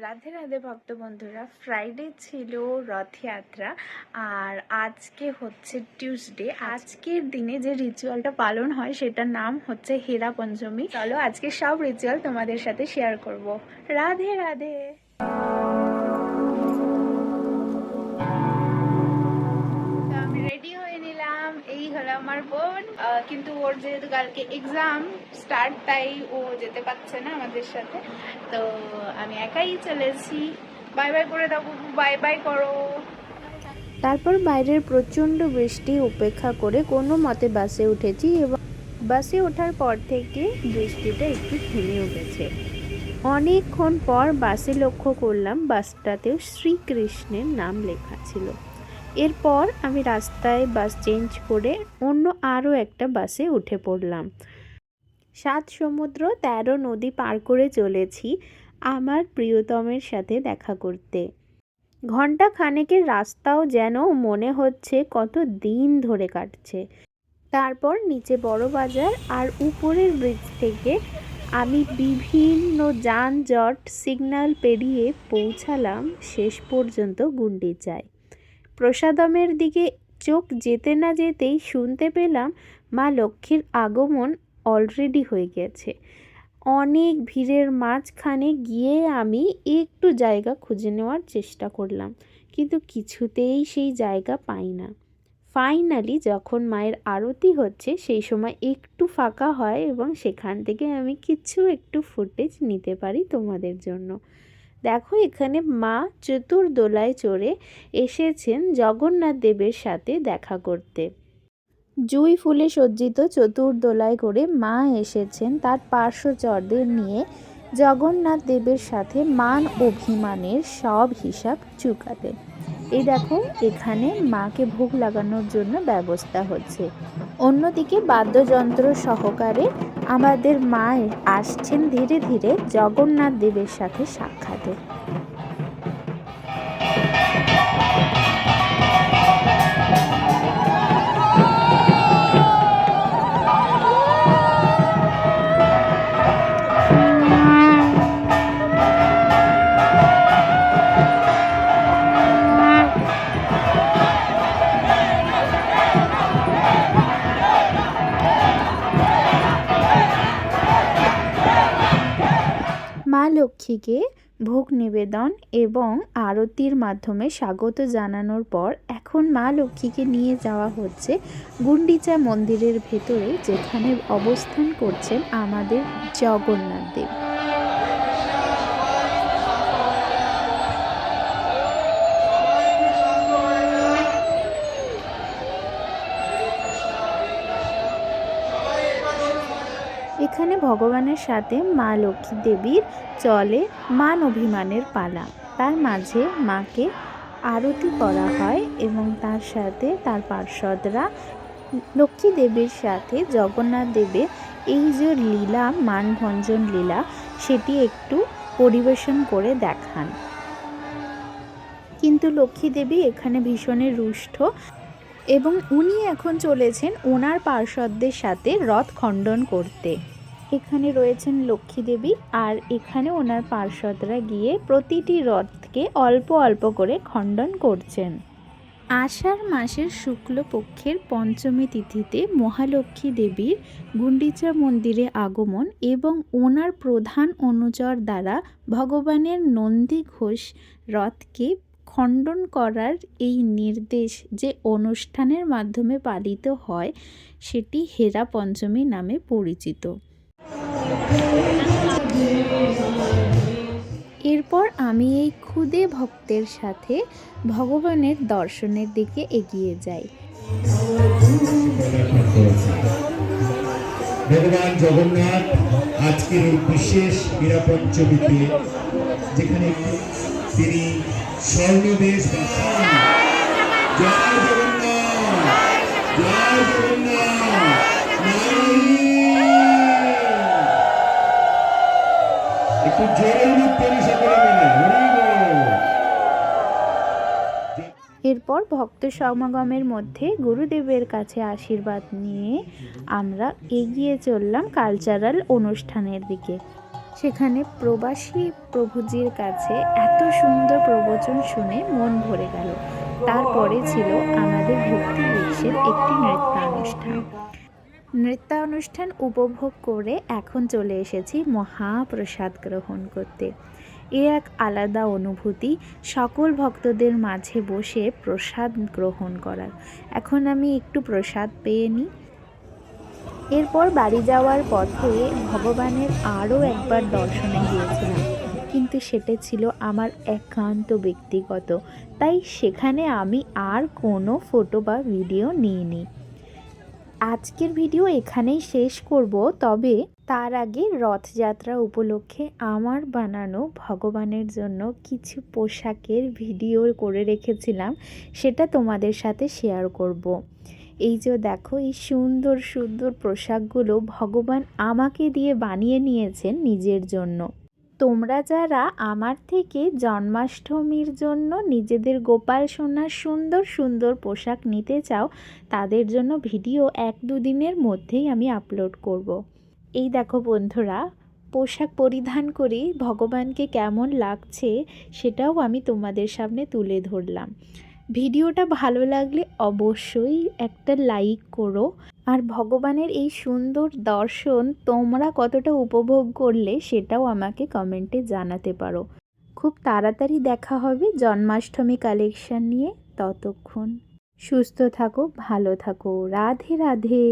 রাধে রাধে ভক্ত বন্ধুরা ফ্রাইডে ছিল রথযাত্রা আর আজকে হচ্ছে টিউসডে আজকের দিনে যে রিচুয়ালটা পালন হয় সেটার নাম হচ্ছে হেরা পঞ্চমী। চলো আজকে সব রিচুয়াল তোমাদের সাথে শেয়ার করব। রাধে রাধে। আমার বোন কিন্তু ওর যেহেতু কালকে এক্সাম স্টার্ট তাই ও যেতে পারছে না আমাদের সাথে। তো আমি একাই চলেছি বাই বাই করে দাও বাই বাই করো। তারপর বাইরের প্রচণ্ড বৃষ্টি উপেক্ষা করে কোনো মতে বাসে উঠেছি এবং বাসে ওঠার পর থেকে বৃষ্টিটা একটু থেমে উঠেছে অনেকক্ষণ পর বাসে লক্ষ্য করলাম বাসটাতেও শ্রীকৃষ্ণের নাম লেখা ছিল। এরপর আমি রাস্তায় বাস চেঞ্জ করে অন্য আরও একটা বাসে উঠে পড়লাম। সাত সমুদ্র তেরো নদী পার করে চলেছি আমার প্রিয়তমের সাথে দেখা করতে। ঘণ্টা খানেকের রাস্তাও যেন মনে হচ্ছে কত দিন ধরে কাটছে। তারপর নিচে বড় বাজার আর উপরের ব্রিজ থেকে আমি বিভিন্ন যানজট সিগন্যাল পেরিয়ে পৌঁছালাম শেষ পর্যন্ত গুন্ডি গুন্ডিচায় প্রসাদমের দিকে চোখ যেতে না যেতেই শুনতে পেলাম মা লক্ষ্মীর আগমন অলরেডি হয়ে গেছে। অনেক ভিড়ের মাঝখানে গিয়ে আমি একটু জায়গা খুঁজে নেওয়ার চেষ্টা করলাম, কিন্তু কিছুতেই সেই জায়গা পাই না। ফাইনালি যখন মায়ের আরতি হচ্ছে, সেই সময় একটু ফাঁকা হয় এবং সেখান থেকে আমি কিছু একটু ফুটেজ নিতে পারি তোমাদের জন্য। দেখো এখানে মা চতুর্দোলায় চড়ে এসেছেন জগন্নাথ দেবের সাথে দেখা করতে। জুই ফুলে সজ্জিত চতুর্দোলায় করে মা এসেছেন তার পার্শ্বচরদের নিয়ে জগন্নাথ দেবের সাথে মান অভিমানের সব হিসাব চুকাতে। এই দেখো, এখানে মাকে ভোগ লাগানোর জন্য ব্যবস্থা হচ্ছে। অন্যদিকে বাদ্যযন্ত্র সহকারে আমাদের মা আসছেন ধীরে ধীরে জগন্নাথ দেবের সাথে সাক্ষাতে। মা লক্ষ্মীকে ভোগ নিবেদন এবং আরতির মাধ্যমে স্বাগত জানানোর পর এখন মা লক্ষ্মীকে নিয়ে যাওয়া হচ্ছে গুন্ডিচা মন্দিরের ভেতরে যেখানে অবস্থান করছেন আমাদের জগন্নাথ দেব। এখানে ভগবানের সাথে মা লক্ষ্মী দেবীর চলে মান অভিমানের পালা। তার মাঝে মাকে আরতি করা হয় এবং তার সাথে তার পার্ষদরা লক্ষ্মী দেবীর সাথে জগন্নাথ দেবের এই যে লীলা, মানভঞ্জন লীলা, সেটি একটু পরিবেশন করে দেখান। কিন্তু লক্ষ্মী দেবী এখানে ভীষণই রুষ্ট এবং উনি এখন চলেছেন ওনার পার্ষদদের সাথে রথ খণ্ডন করতে। এখানে রয়েছেন লক্ষ্মী দেবী আর এখানে ওনার পার্ষদরা গিয়ে প্রতিটি রথকে অল্প অল্প করে খণ্ডন করছেন। আষাঢ় মাসের শুক্লপক্ষের পঞ্চমী তিথিতে মহালক্ষ্মী দেবীর গুন্ডিচা মন্দিরে আগমন এবং ওনার প্রধান অনুচর দ্বারা ভগবানের নন্দী ঘোষ রথকে খণ্ডন করার এই নির্দেশ যে অনুষ্ঠানের মাধ্যমে পালিত হয়, সেটি হেরা পঞ্চমী নামে পরিচিত। এরপর আমি এই ক্ষুদে ভক্তের সাথে ভগবানের দর্শনের দিকে এগিয়ে যাই। ভগবান জগন্নাথ আজকের এই বিশেষ হীরা পঞ্চমীতে যেখানে তিনি স্বর্ণদেশ জগন্নাথ! জগন্নাথ! এরপর ভক্ত সমাগমের মধ্যে গুরুদেবের কাছে আশীর্বাদ নিয়ে আমরা এগিয়ে চললাম কালচারাল অনুষ্ঠানের দিকে। সেখানে প্রবাসী প্রভুজির কাছে এত সুন্দর প্রবচন শুনে মন ভরে গেল। তারপরে ছিল আমাদের ভক্তি বৃক্ষের একটি নৃত্যানুষ্ঠান। নৃত্যানুষ্ঠান উপভোগ করে এখন চলে এসেছি মহাপ্রসাদ গ্রহণ করতে। এ এক আলাদা অনুভূতি, সকল ভক্তদের মাঝে বসে প্রসাদ গ্রহণ করার। এখন আমি একটু প্রসাদ পেয়ে নিই এরপর বাড়ি যাওয়ার পথে ভগবানের আরও একবার দর্শনে গিয়েছিলাম। কিন্তু সেটা ছিল আমার একান্ত ব্যক্তিগত, তাই সেখানে আমি আর কোনো ফটো বা ভিডিও নিইনি। আজকের ভিডিও এখানেই শেষ করব, তবে তার আগে রথযাত্রা উপলক্ষে আমার বানানো ভগবানের জন্য কিছু পোশাকের ভিডিও করে রেখেছিলাম, সেটা তোমাদের সাথে শেয়ার করব। এই যে দেখো, এই সুন্দর সুন্দর পোশাকগুলো ভগবান আমাকে দিয়ে বানিয়ে নিয়েছেন নিজের জন্য তোমরা যারা আমার থেকে জন্মাষ্টমীর জন্য নিজেদের গোপাল সোনার সুন্দর সুন্দর পোশাক নিতে চাও, তাদের জন্য ভিডিও এক দুদিনের মধ্যেই আমি আপলোড করব। এই দেখো বন্ধুরা, পোশাক পরিধান করে, ভগবানকে কেমন লাগছে সেটাও আমি তোমাদের সামনে তুলে ধরলাম ভিডিওটা ভালো লাগলে অবশ্যই একটা লাইক করো আর ভগবানের এই সুন্দর দর্শন তোমরা কতটা উপভোগ করলে সেটাও আমাকে কমেন্টে জানাতে পারো। খুব তাড়াতাড়ি দেখা হবে জন্মাষ্টমী কালেকশন নিয়ে। ততক্ষণ সুস্থ থাকো, ভালো থাকো। রাধে রাধে।